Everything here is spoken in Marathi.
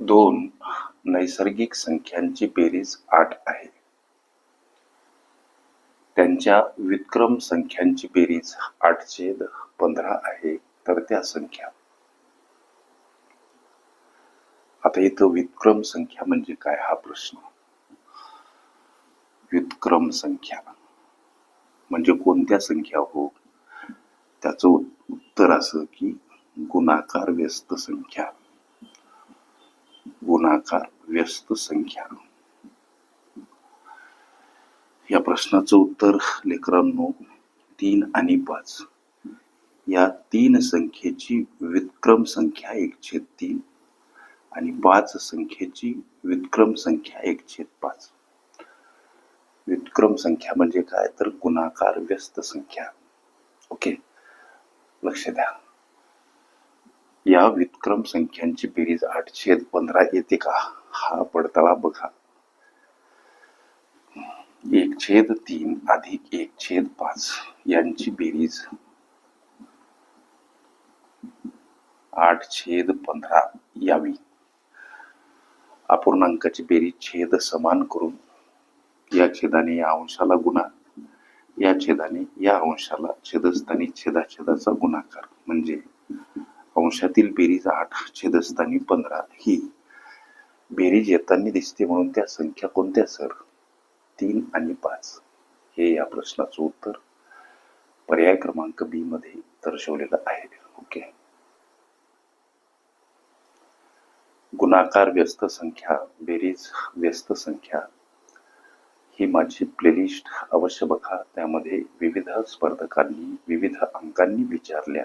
दोन नैसर्गिक संख्यांची बेरीज आठ आहे. त्यांच्या विक्रम संख्यांची बेरीज आठ छेद पंधरा आहे तर त्या संख्या. आता इथं विक्रम संख्या म्हणजे काय हा प्रश्न. व्युत्क्रम संख्या म्हणजे कोणत्या संख्या हो? त्याचं उत्तर असं की गुणाकार व्यस्त संख्या. गुणाकार व्यस्त संख्या. या प्रश्नाचं उत्तर लेकरांनो तीन आणि पाच. या तीन संख्येची विक्रम संख्या एक छेद तीन आणि पाच संख्येची विक्रम संख्या एक छेद पाच. विक्रम संख्या म्हणजे काय? तर गुणाकार व्यस्त संख्या. ओके? लक्ष द्या. या विक्रम संख्यांची बेरीज आठ छेद पंधरा येते का? हा पडताळा बघा. एक छेद तीन अधिक एक छेद पाच यांची बेरीज आठ छेद पंधरा यावी. अपूर्णांकाची बेरीज छेद समान करून या छेदाने या अंशाला गुणा. या छेदाने या अंशाला छेदस्थानी छेदाछेदाचा गुणाकार. म्हणजे अंशातील बेरीज आठ छेदस्थानी पंधरा. ही बेरीज येताना दिसते म्हणून त्या संख्या कोणत्या सर? तीन आणि पाच. हे या प्रश्नाचं उत्तर पर्याय क्रमांक बी मध्ये दर्शवलेलं आहे. ओके. गुणाकार व्यस्त संख्या बेरीज व्यस्त संख्या. ही माझी प्लेलिस्ट अवश्य बघा. त्यामध्ये विविध स्पर्धकांनी विविध अंकांनी विचारल्या.